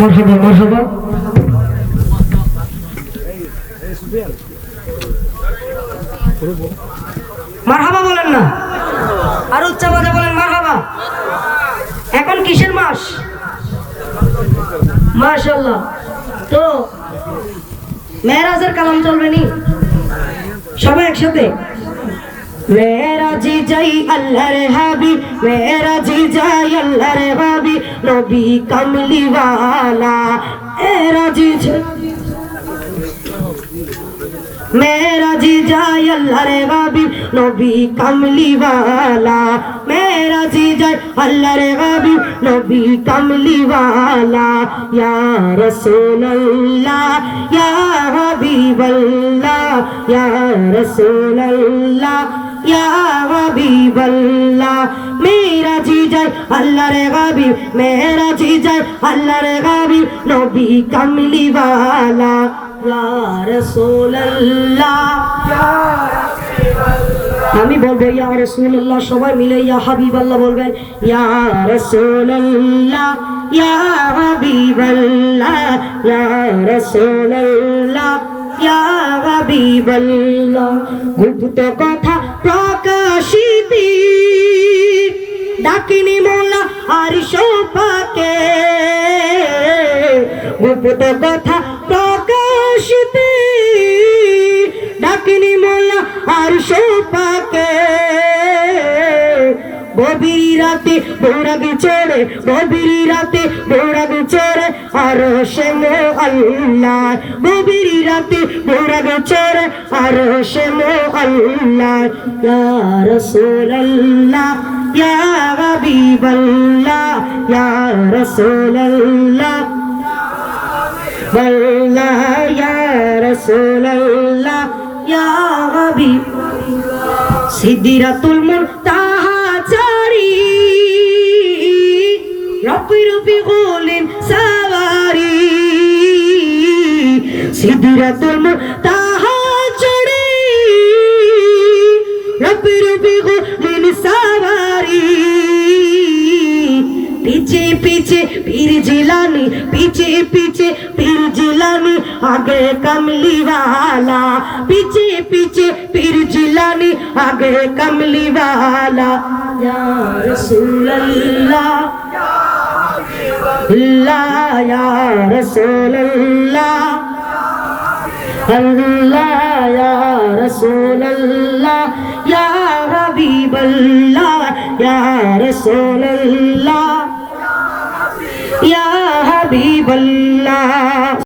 মরহাবা মরহাবা মারহাবা বলেন না। আর উচ্চ বাজে বলেন মারহাবা। এখন কিসের মাস? মাশাল্লাহ তো, মেয়েরাজের কালাম চলবে নি? সবাই একসাথে? मेरा जी जय अल्लाह रे हबी, मेरा जी जय अल्लाह रे हबी नबी कमली वाला। मेरा जी मेरा जी जाय अल्लाह रे बाबी, नबी कमली वाला। मेरा जी जाय अल्लाह रे बाबी, नबी कमली वाला। या रसूल अल्लाह या हबीब अल्लाह या रसूल अल्लाह আমি বলব, ইয়া রসুল্লাহ সবাই মিলে ইয়া হাবিবাল্লাহ বলবেন, ইয়া রসুল্লাহ ইয়া রসুল্লাহ ইয়া কথা প্রকাশিতি। ডাকিনি মোলা আর সোপাকে। গুপ্ত কথা প্রকাশিতি। ডাকিনি মোলা আর সোপাকে গভীর রাতে বৌরাগে চড়ে গভীর রাতে বৌরাগে চড়ে আর সে মো আল্লাহ গভীর রাতে বৌরাগে চড়ে আর সে মো আল্লাহ ইয়া রাসূলুল্লাহ ইয়া হাবিবাল্লাহ ইয়া রাসূলুল্লাহ والله يا رسول الله يا حبيب সিদ্দিরাতুল মুনতাহা في غول سواري سدرة المنتهى جڑی رب ربی غول سواری پیچھے پیچھے پیر جلانی پیچھے پیچھے پیر جلانی آگے کملی والا پیچھے پیچھے پیر جلانی آگے کملی والا یا رسول اللہ الله يا رسول الله الله يا رسول الله يا حبيب الله يا رسول الله يا حبيب الله